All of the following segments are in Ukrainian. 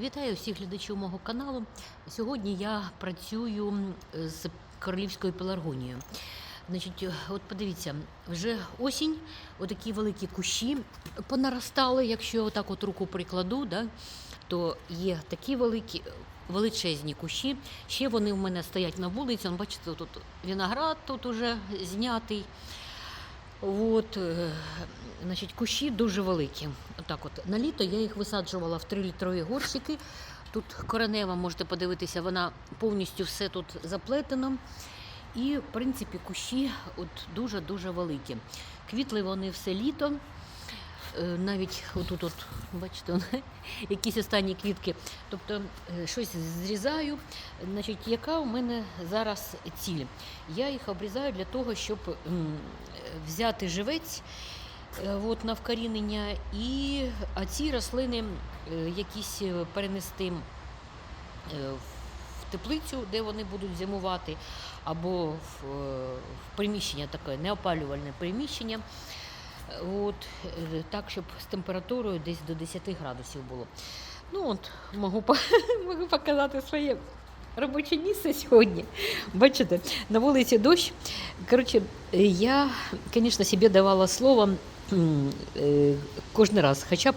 Вітаю всіх глядачів мого каналу. Сьогодні я працюю з королівською пеларгонією. Значить, от подивіться, вже осінь, отакі великі кущі понаростали. Якщо отак от руку прикладу, да, то є такі великі, величезні кущі. Ще вони в мене стоять на вулиці. Он, бачите, тут виноград тут уже знятий. От, е, значить, кущі дуже великі. Отак от. На літо я їх висаджувала в 3-літрові горщики. Тут коренева, можете подивитися, вона повністю все тут заплетено. І, в принципі, кущі от дуже-дуже великі. Квітли вони все літо. Е, Навіть отут, от, бачите, якісь останні квітки. Тобто е, щось зрізаю. Значить, яка у мене зараз ціль? Я їх обрізаю для того, щоб взяти живець е, от, на вкорінення, і а ці рослини е, якісь е, перенести е, в теплицю, де вони будуть зимувати, або в, е, в приміщення таке неопалювальне приміщення. Е, От, е, так, щоб з температурою десь до 10 градусів було. Ну от, можу, можу показати своє робоче місце сьогодні. Бачите, на вулиці дощ. Коротше, е, я, звісно, собі давала слово е, кожен раз, хоча б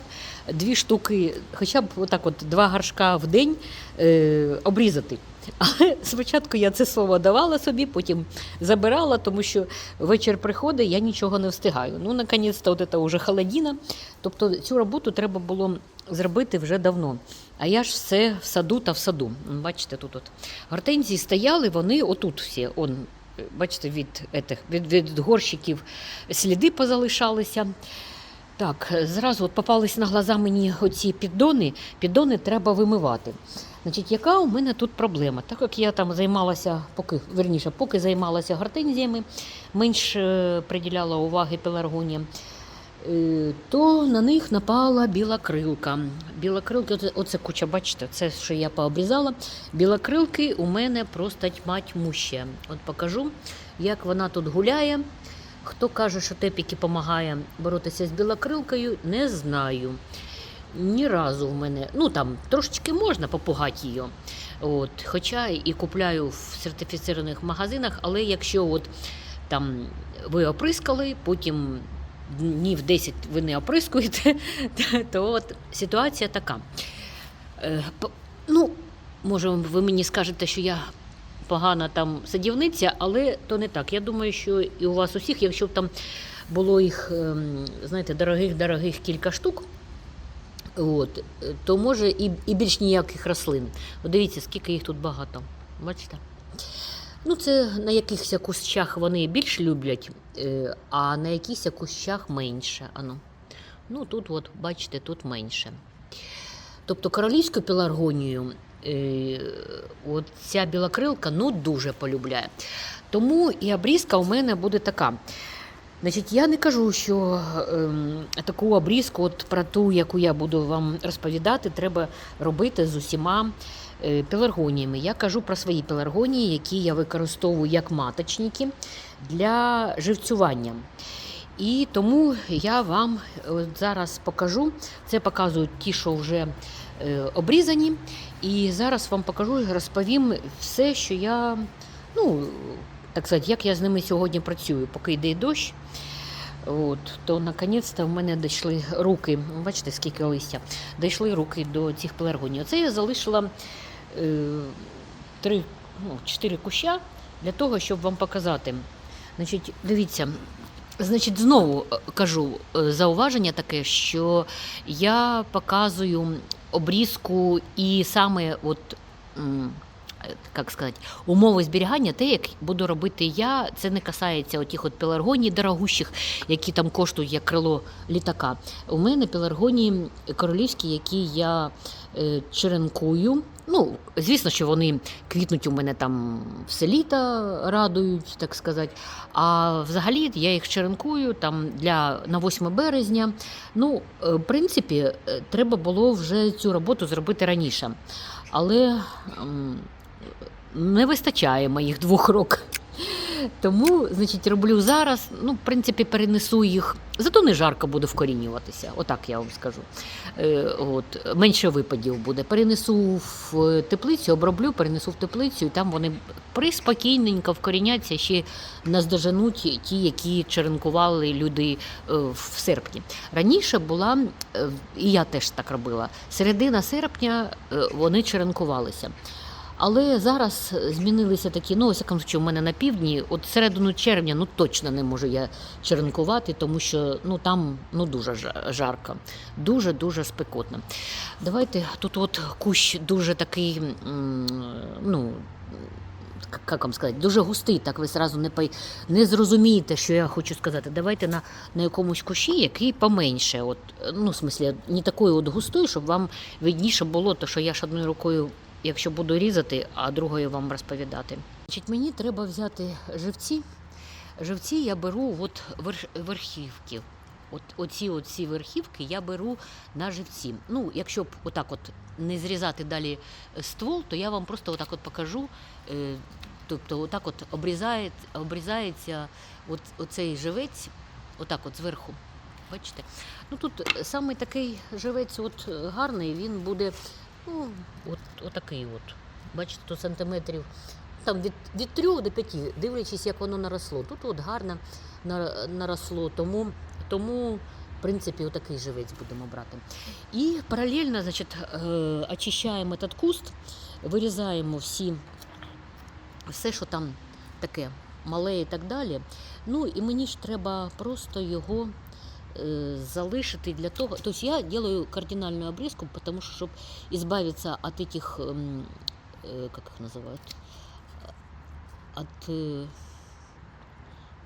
дві штуки, хоча б отак от два горшка в день е, обрізати. Але спочатку я це слово давала собі, потім забирала, тому що вечір приходить, я нічого не встигаю. Ну, наконець-то, от це вже холодина. Тобто цю роботу треба було зробити вже давно. А я ж все в саду та в саду. Бачите, тут от гортензії стояли, вони отут всі. Он, е, бачите, від, етих, від, від горщиків сліди позалишалися. Так, зразу от попались на глаза мені оці піддони. Піддони треба вимивати. Значить, яка у мене тут проблема? Так як я там займалася, поки верніше, поки займалася гортензіями, менш е, приділяла уваги пеларгоніям, то на них напала білокрилка. Білокрилки, оце, куча, бачите, це що я пообрізала. Білокрилки у мене просто тьма тьмуща. От покажу, як вона тут гуляє. Хто каже, що тепіки допомагає боротися з білокрилкою, не знаю. Ні разу в мене, ну там трошечки можна попугати її. От, хоча і купляю в сертифіцираних магазинах, але якщо от там ви оприскали, потім днів 10 ви не оприскуєте, то от ситуація така. Е, Ну, може, ви мені скажете, що я погана там садівниця, але то не так. Я думаю, що і у вас усіх, якщо б там було їх, ем, знаєте, дорогих-дорогих кілька штук, от, то може і, і більш ніяких рослин. От дивіться, скільки їх тут багато. Бачите? Ну, це на якихось кущах вони більш люблять, е, а на якихось кущах менше. Ану. Ну, тут, от, бачите, тут менше. Тобто королівську пеларгонію е, от ця білокрилка ну, дуже полюбляє. Тому і обрізка у мене буде така. Значить, я не кажу, що ем, таку обрізку, от про ту, яку я буду вам розповідати, треба робити з усіма е, пеларгоніями. Я кажу про свої пеларгонії, які я використовую як маточники для живцювання. І тому я вам зараз покажу. Це показують ті, що вже е, обрізані. І зараз вам покажу і розповім все, що я, ну, так сказати, як я з ними сьогодні працюю, поки йде дощ. От, то наконець-то в мене дійшли руки. Бачите, скільки листя, дійшли руки до цих пеларгоній. Оце я залишила е, три, ну, чотири куща для того, щоб вам показати. Значить, дивіться, значить, знову е, кажу е, зауваження таке, що я показую обрізку і саме от. е, Як сказати, умови зберігання, те, як буду робити я, це не касається отих от пеларгоній дорогущих, які там коштують як крило літака. У мене пеларгонії королівські, які я е, черенкую. Ну, звісно, що вони квітнуть у мене там все літо радують, так сказати. А взагалі я їх черенкую там для на 8 березня. Ну, е, в принципі, е, треба було вже цю роботу зробити раніше. Але не вистачає моїх двох рук. Тому, значить, роблю зараз. Ну, в принципі, перенесу їх. Зато не жарко буде вкорінюватися. Отак я вам скажу. Е, от, менше випадів буде. Перенесу в теплицю, оброблю, перенесу в теплицю, і там вони приспокійненько вкоріняться, ще наздоженуть ті, які черенкували люди е, в серпні. Раніше була, е, і я теж так робила, середина серпня е, вони черенкувалися. Але зараз змінилися такі, ну, ось у мене на півдні, от середину червня ну точно не можу я черенкувати, тому що ну, там ну, дуже жа- жарко, дуже-дуже спекотно. Давайте тут от кущ дуже такий, ну, як вам сказати, дуже густий, так ви зразу не, пой... не зрозумієте, що я хочу сказати. Давайте на, на якомусь кущі, який поменше. От, ну, в смислі, не такою от густою, щоб вам видніше було, то що я ж одною рукою якщо буду різати, а другою вам розповідати. Значить, мені треба взяти живці. Живці я беру от верхівки. От оці оці верхівки я беру на живці. Ну, якщо б отак от не зрізати далі ствол, то я вам просто отак от покажу. Е, тобто, отак от обрізає, обрізається от, оцей живець, отак от зверху. Бачите? Ну тут саме такий живець от гарний, він буде Ну, от, отакий от. Бачите, тут сантиметрів. Там від, від 3 до 5, дивлячись, як воно наросло. Тут от гарно наросло, тому, тому в принципі, отакий живець будемо брати. І паралельно значить, е, очищаємо этот куст, вирізаємо всі, все, що там таке мале і так далі. Ну і мені ж треба просто його залишити для того. То есть я делаю кардинальную обрезку, потому что, чтобы избавиться от этих, эм, э, как их называют, от, э,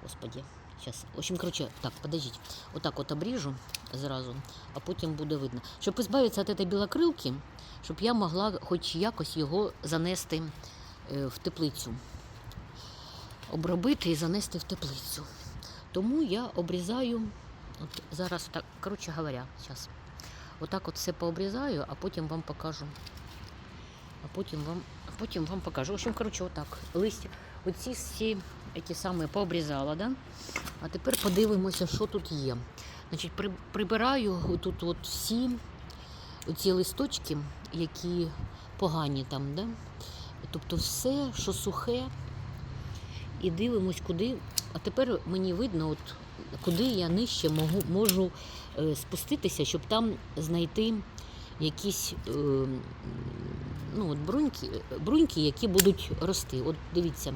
господи, сейчас, в общем, короче, так, подождите, вот так вот обрежу зразу, а потім буде видно. Щоб избавиться от этой білокрилки, щоб я могла хоч якось його занести е, в теплицю. Обробити і занести в теплицю. Тому я обрізаю От зараз так, коротше говоря, зараз. Отак от все пообрізаю, а потім вам покажу. А потім вам, потім вам покажу. В общем, коротше, отак. Листя. Оці всі ті самі пообрізала, да? А тепер подивимося, що тут є. Значить, при, прибираю тут от всі оці листочки, які погані там, да? Тобто все, що сухе, і дивимось, куди. А тепер мені видно, от куди я нижче можу, можу е, спуститися, щоб там знайти якісь е, ну, от бруньки, бруньки, які будуть рости. От дивіться,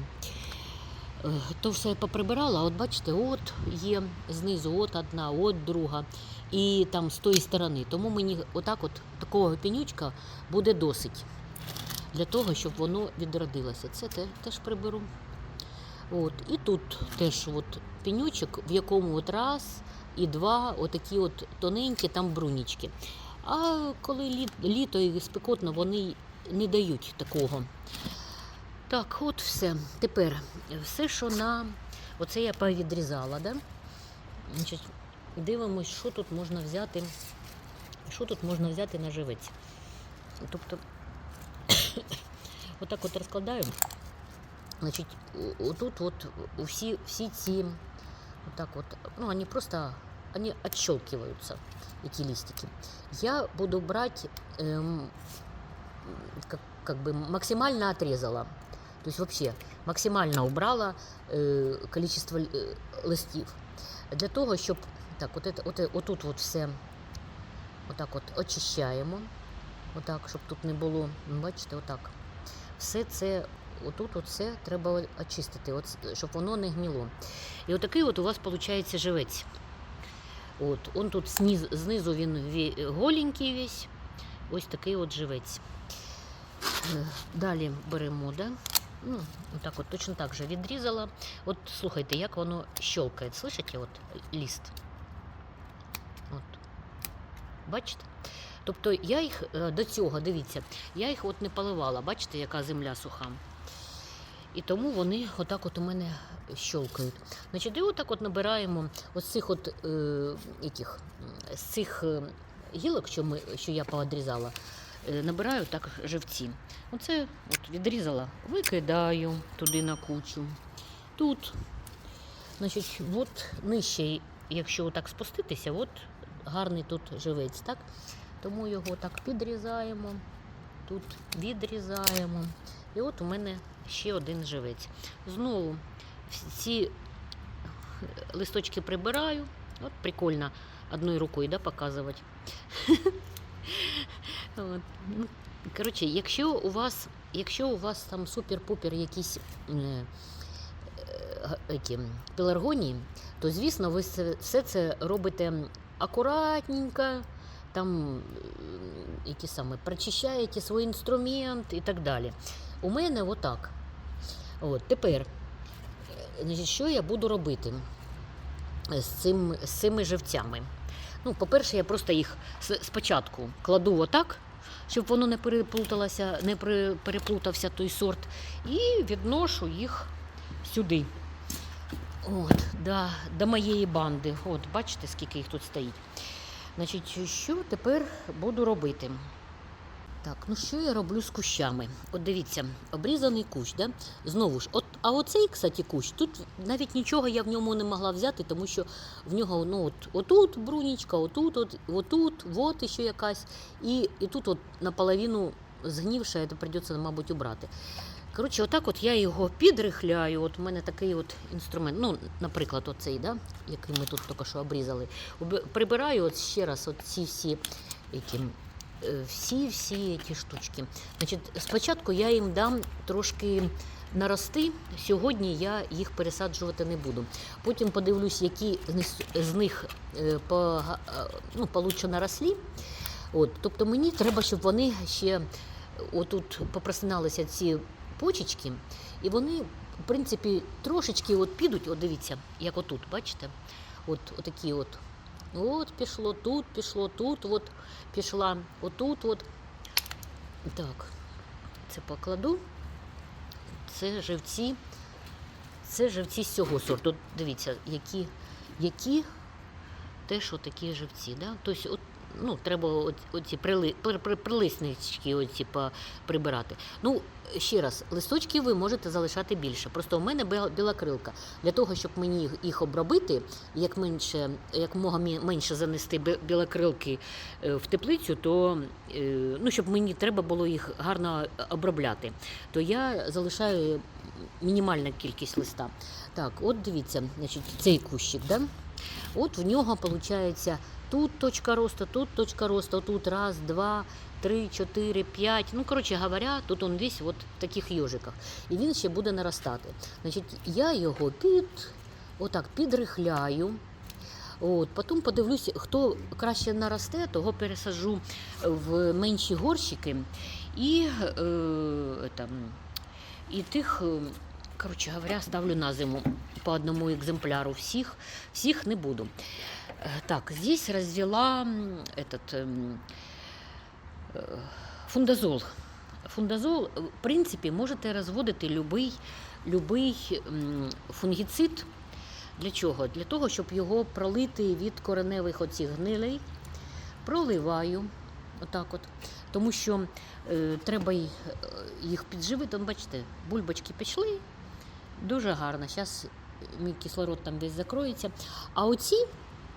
е, то все я поприбирала, от бачите, от є знизу, от одна, от друга, і там з тої сторони. Тому мені отак от такого пенючка буде досить для того, щоб воно відродилося. Це те, теж приберу. От, і тут теж от пенючок, в якому от раз і два отакі от тоненькі там брунічки. А коли лі, літо і спекотно, вони не дають такого. Так, от все. Тепер все, що на оце я повідрізала, да? Значить, дивимось, що тут можна взяти. Що тут можна взяти на живець. Тобто, отак от розкладаю. Значить, о- отут от всі, всі ці, вот так вот, ну, они просто, они отщелкиваются, эти листики. Я буду брать, эм, как, как бы максимально отрезала. То есть вообще максимально убрала э, количество э, листів. Для того, щоб, так, от, это, от, отут от все, отак от очищаємо, отак, щоб тут не було, бачите, отак. Все це отут от все треба очистити, от, щоб воно не гнило. І отакий от у вас виходить живець. От, он тут сниз, знизу він голенький весь. Ось такий от живець. Е, Далі беремо, да? ну, отак от точно так же відрізала. От слухайте, як воно щелкає. Слышите, от ліст? От. Бачите? Тобто я їх е, до цього, дивіться, я їх от не поливала, бачите, яка земля суха. І тому вони отак от у мене щелкають. Значить, і отак от набираємо ось цих от е, яких, з цих е, гілок, що, ми, що я поодрізала, е, набираю так живці. Оце от відрізала, викидаю туди на кучу. тут, значить, от нижче, якщо так спуститися, от гарний тут живець, так? Тому його так підрізаємо, тут відрізаємо. І от у мене ще один живець. Знову ці листочки прибираю. От прикольно одною рукою да, показувати. Ну, Коротше, якщо у вас, якщо у вас там супер-пупер якісь е, е, пеларгонії, то звісно ви все це робите акуратненько, там які саме прочищаєте свій інструмент і так далі. У мене отак. От, тепер, е, що я буду робити з, цим, з цими живцями? Ну, по-перше, я просто їх спочатку кладу отак, щоб воно не переплуталося, не переплутався той сорт, і відношу їх сюди. От, да, до моєї банди. От, бачите, скільки їх тут стоїть. Значить, що тепер буду робити? Так, ну що я роблю з кущами? От дивіться, обрізаний кущ, да? Знову ж, от, а оцей, кстати, кущ, тут навіть нічого я в ньому не могла взяти, тому що в нього ну, от, отут брунічка, отут, от, отут, от ще якась, і, і тут от наполовину згнівша, це прийдеться, мабуть, убрати. Коротше, отак от я його підрихляю. От у мене такий от інструмент. Ну, наприклад, оцей, да, який ми тут тільки що обрізали. Прибираю от ще раз от ці всі які, е, всі всі ті штучки. Значить, спочатку я їм дам трошки нарости. Сьогодні я їх пересаджувати не буду. Потім подивлюсь, які з них- е, пога- е, ну, получше нарослі. От, тобто мені треба, щоб вони ще отут попросиналися ці почечки, і вони, в принципі, трошечки от підуть, от дивіться, як отут, бачите? От отакі от. От пішло, тут пішло, тут от пішла, отут от. Так, це покладу. Це живці. Це живці з цього сорту. Дивіться, які, які теж отакі живці. Да? Тобто, от, ну, треба оці прили, при, при, прилиснички оці прибирати. Ну, ще раз, листочки ви можете залишати більше. Просто у мене біла, крилка. Для того, щоб мені їх- обробити, як менше, як мога менше занести бі- білокрилки е, в теплицю, то е, ну, щоб мені треба було їх гарно обробляти, то я залишаю мінімальну кількість листа. Так, от дивіться, значить, цей кущик, да? От в нього виходить тут точка росту, тут точка росту, тут раз, два, три, чотири, п'ять. Ну, коротше говоря, тут он весь от в таких йожиках. І він ще буде наростати. Значить, я його під, отак підрихляю. От, потім подивлюся, хто краще наросте, того пересаджу в менші горщики. І, е, там, і тих, е, коротше говоря, ставлю на зиму по одному екземпляру всіх. Всіх не буду. Э, Так, здесь развела этот ем, е, фундазол. Фундазол, е, в принципі, можете розводити любий, любий фунгіцид. Для чого? Для того, щоб його пролити від кореневих оцих гнилей. Проливаю. Отак от. Тому що е, треба е, їх підживити. Бачите, бульбочки пішли. Дуже гарно. Зараз мій кислород там десь закроється. А оці,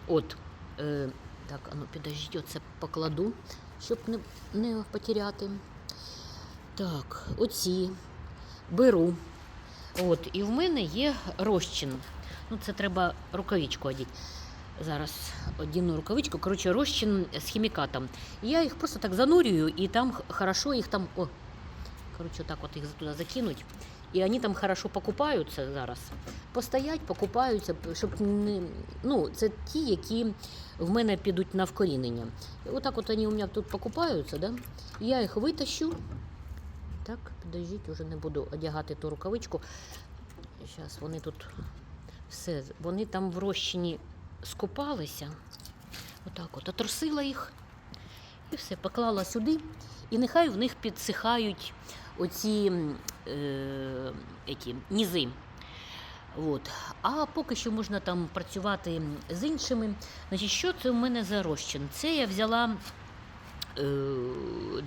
от, е, так, ну підождіть, оце покладу, щоб не, не потеряти. Так, оці беру. От, і в мене є розчин. Ну, це треба рукавичку одіти. Зараз одіну рукавичку. Коротше, розчин з хімікатом. Я їх просто так занурюю, і там хорошо їх там. О, коротше, так от їх туди закинуть. І вони там хорошо покупаються зараз. Постоять, покупаються, щоб не. Ну, це ті, які в мене підуть на вкорінення. Отак от вони у мене тут покупаються, да? Я їх витащу. Так, підождіть, вже не буду одягати ту рукавичку. Зараз вони тут все, вони там в розчині скупалися. Отак от, отрусила їх і все, поклала сюди. І нехай в них підсихають оці е, які, нізи. От. А поки що можна там працювати з іншими. Значить, що це у мене за розчин? Це я взяла е,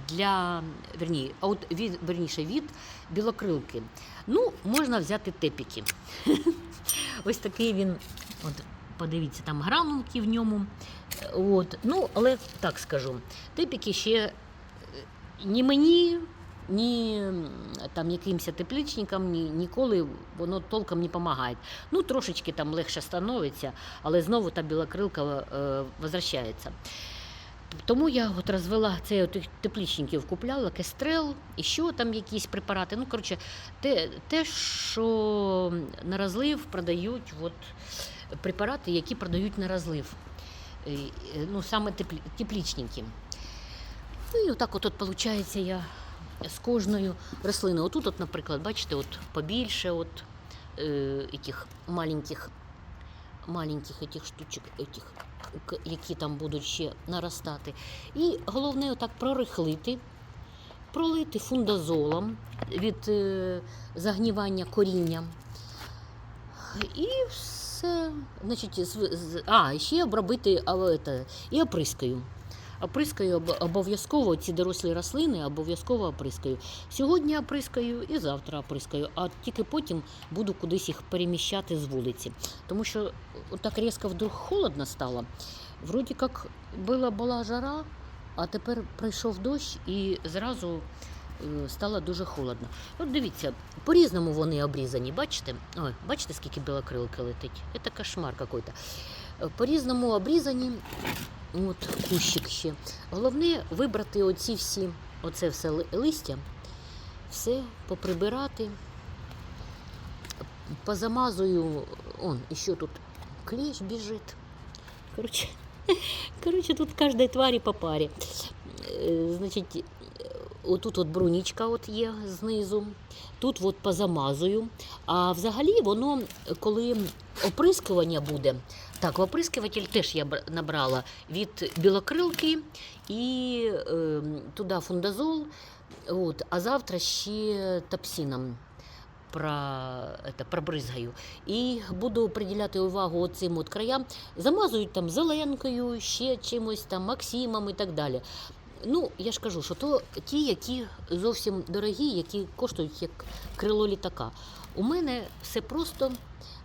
для верні, а от від, верніше, від білокрилки. Ну, можна взяти тепіки. Ось такий він, от подивіться, там гранулки в ньому. От, ну, але так скажу, тепіки ще е, ні мені, ні там якимось тепличникам, ні, ніколи воно толком не допомагає. Ну, трошечки там легше становиться, але знову та білокрилка е, возвращається. Тому я от розвела це я тих теплічників купляла, кестрел, і що там якісь препарати. Ну, коротше, те, те, що на розлив продають от, препарати, які продають на розлив. Е, е, Ну, саме теплі, теплічники. Ну і отак от, от виходить, я з кожною рослиною. Отут, от, наприклад, бачите, от побільше от, е, этих маленьких, маленьких этих штучок, этих, к- які там будуть ще наростати. І головне отак прорихлити, пролити фундазолом від е, загнівання коріння. І все. Значить, з, з, а, ще обробити а, это, і оприскаю. Оприскаю обов'язково ці дорослі рослини, обов'язково оприскаю. Сьогодні оприскаю і завтра оприскаю, а тільки потім буду кудись їх переміщати з вулиці. Тому що так різко вдруг холодно стало. Вроді як була, була жара, а тепер прийшов дощ і зразу стало дуже холодно. От дивіться, по-різному вони обрізані, бачите? Ой, бачите, скільки білокрилки летить? Це кошмар какой-то. Е, По-різному обрізані. От кущик ще. Головне вибрати оці всі, оце все листя, все поприбирати. Позамазую, он, ще тут клещ біжить. Короче, тут кожній тварі по парі. Е, Значить, е, отут от брунічка от є знизу, тут от позамазую. А взагалі воно, коли оприскування буде, так, в оприскуватель теж я набрала від білокрилки і е, туди фундазол, от, а завтра ще топсином про, это, пробризгаю. І буду приділяти увагу оцим от краям. Замазують там зеленкою, ще чимось там, Максимом і так далі. Ну, я ж кажу, що то ті, які зовсім дорогі, які коштують як крило літака. У мене все просто.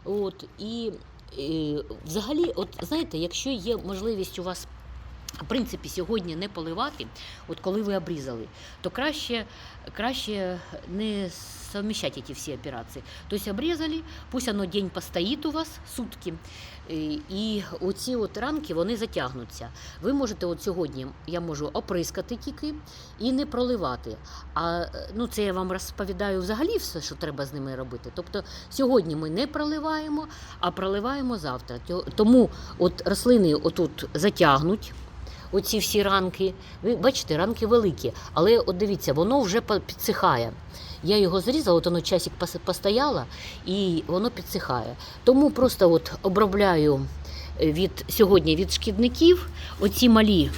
От, і, і взагалі, от знаєте, якщо є можливість у вас. В принципі, сьогодні не поливати, от коли ви обрізали, то краще, краще не совмещать эти всі операції. Тобто обрізали, пусть оно день постоїть у вас, сутки, і- і оці от ранки вони затягнуться. Ви можете от сьогодні, я можу оприскати тільки і не проливати. А е, ну, це я вам розповідаю взагалі все, що треба з ними робити. Тобто сьогодні ми не проливаємо, а проливаємо завтра. Тому от рослини отут затягнуть. Оці всі ранки, ви бачите, ранки великі, але от дивіться, воно вже підсихає. Я його зрізала, от воно часик постояло і воно підсихає. Тому просто от обробляю е, від сьогодні від шкідників. Оці малі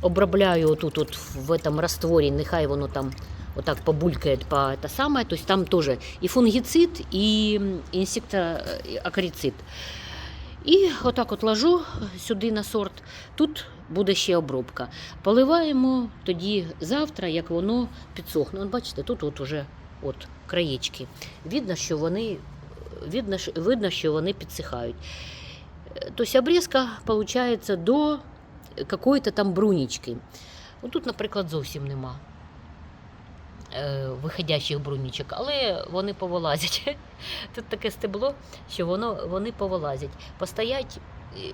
обробляю отут, от в этом растворі, нехай воно там отак побулькає по те саме. Тобто там теж і фунгіцид, і інсектоакарицид. І отак от ложу сюди на сорт. Тут буде ще обробка. Поливаємо тоді завтра, як воно підсохне. От бачите, тут от уже от краєчки. Видно, що вони, видно, видно, що вони підсихають. Е, Тобто обрізка виходить до якоїсь там брунічки. Тут, наприклад, зовсім нема е, виходящих брунічок, але вони повилазять. Тут таке стебло, що воно, вони повилазять. Постоять е,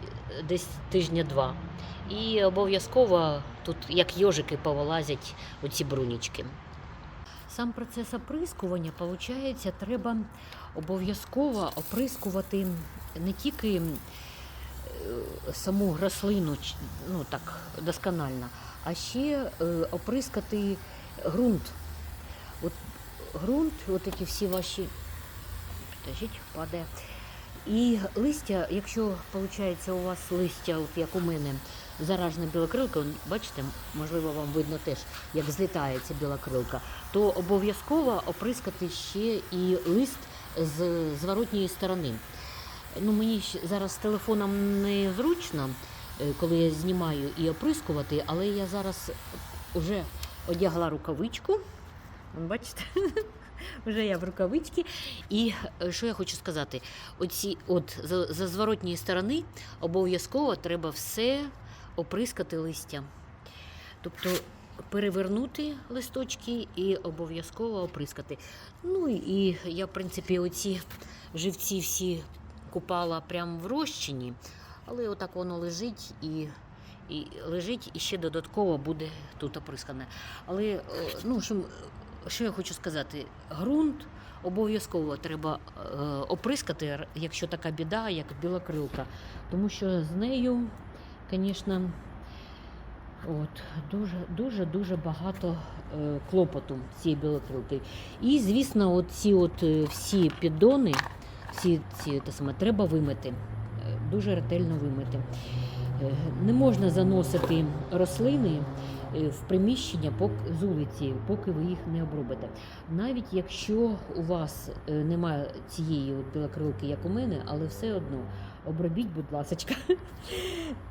десь тижня-два. І обов'язково тут, як йожики, повилазять оці брунічки. Сам процес оприскування, виходить, треба обов'язково оприскувати не тільки е, саму рослину ну, так, досконально, а ще е, оприскати ґрунт. От ґрунт, от ці всі ваші. Підождіть, падає. І листя, якщо виходить у вас листя, от як у мене, заражена білокрилка, бачите, можливо, вам видно теж, як злітається білокрилка, то обов'язково оприскати ще і лист з зворотньої сторони. Ну, мені зараз з телефоном незручно, е, коли я знімаю і оприскувати, але я зараз вже одягла рукавичку. Бачите? Вже я в рукавичці. І е, що я хочу сказати? Оці, от за, за зворотньої сторони обов'язково треба все оприскати листям. Тобто перевернути листочки і обов'язково оприскати. Ну і я, в принципі, оці живці всі купала прямо в розчині, але отак воно лежить і. І лежить і ще додатково буде тут оприскане. Але е, ну, що, що я хочу сказати, ґрунт обов'язково треба е, оприскати, якщо така біда, як білокрилка. Тому що з нею, звісно, от, дуже, дуже, дуже багато е, клопоту цієї білокрилки. І, звісно, ці от е, всі піддони, всі ці те саме, треба вимити. е, Дуже ретельно вимити. Е, Не можна заносити рослини е, в приміщення з вулиці, поки ви їх не обробите. Навіть якщо у вас е, немає цієї от білокрилки, як у мене, але все одно обробіть, будь ласка.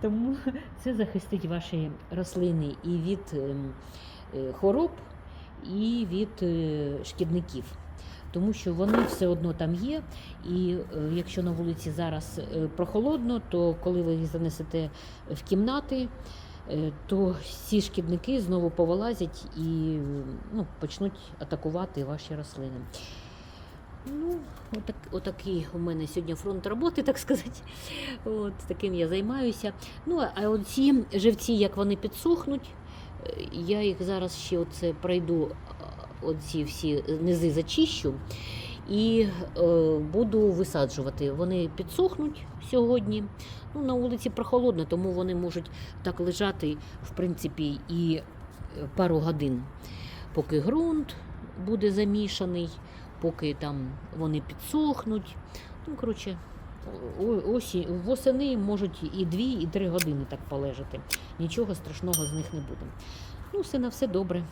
Тому це захистить ваші рослини і від ем, хвороб, і від шкідників. Тому що вони все одно там є, і е, якщо на вулиці зараз е, прохолодно, то коли ви їх занесете в кімнати, е, то ці шкідники знову повилазять і ну, почнуть атакувати ваші рослини. Ну, отак, отакий у мене сьогодні фронт роботи, так сказати. От, таким я займаюся. Ну, а оці живці, як вони підсохнуть, я їх зараз ще оце пройду, оці всі низи зачищу і е, буду висаджувати. Вони підсохнуть сьогодні. Ну, на вулиці прохолодно, тому вони можуть так лежати, в принципі, і е, пару годин, поки ґрунт буде замішаний, поки там вони підсохнуть. Ну, коротше, осінь, восени можуть і дві, і три години так полежати. Нічого страшного з них не буде. Ну, все на все добре.